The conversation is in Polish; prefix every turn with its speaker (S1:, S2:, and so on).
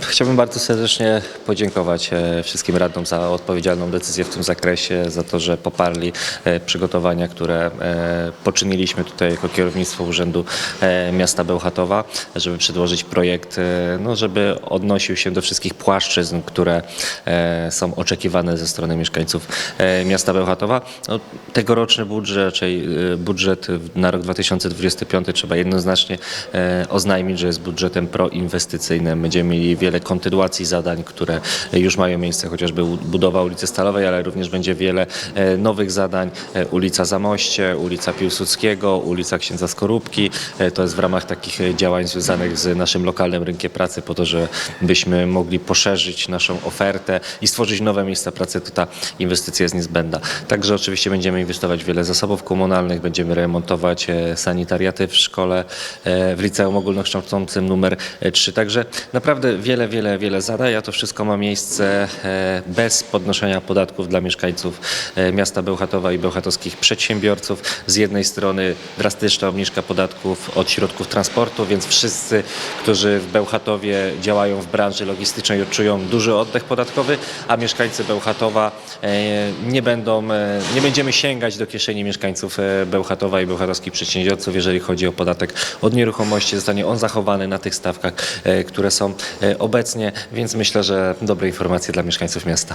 S1: Chciałbym bardzo serdecznie podziękować e, wszystkim radnym za odpowiedzialną decyzję w tym zakresie, za to, że poparli e, przygotowania, które e, poczyniliśmy tutaj jako kierownictwo Urzędu Miasta Bełchatowa, żeby przedłożyć projekt, no, żeby odnosił się do wszystkich płaszczyzn, które są oczekiwane ze strony mieszkańców miasta Bełchatowa. No, tegoroczny budżet, e, budżet na rok 2025 trzeba jednoznacznie oznajmić, że jest budżetem proinwestycyjnym. Będziemy mieli wiele kontynuacji zadań, które już mają miejsce, chociażby budowa ulicy Stalowej, ale również będzie wiele e, nowych zadań. E, Ulica Zamoście, ulica Piłsudskiego, ulica Księdza Skorupki. E, To jest w ramach takich działań związanych z naszym lokalnym rynkiem pracy po to, żebyśmy mogli poszerzyć naszą ofertę i stworzyć nowe miejsca pracy, to ta inwestycja jest niezbędna. Także oczywiście będziemy inwestować wiele zasobów komunalnych, będziemy remontować sanitariaty w szkole, w liceum ogólnokształcącym numer 3. Także naprawdę wiele, wiele, wiele zadań, a to wszystko ma miejsce e, bez podnoszenia podatków dla mieszkańców e, miasta Bełchatowa i bełchatowskich przedsiębiorców. Z jednej strony drastyczna obniżka podatków od środków transportu, więc wszyscy, którzy w Bełchatowie działają w branży logistycznej odczują duży oddech podatkowy, a mieszkańcy Bełchatowa e, nie będą, nie będziemy sięgać do kieszeni mieszkańców Bełchatowa i bełchatowskich przedsiębiorców, jeżeli chodzi o podatek od nieruchomości. Zostanie on zachowany na tych stawkach, które są obecnie, więc myślę, że dobre informacje dla mieszkańców miasta.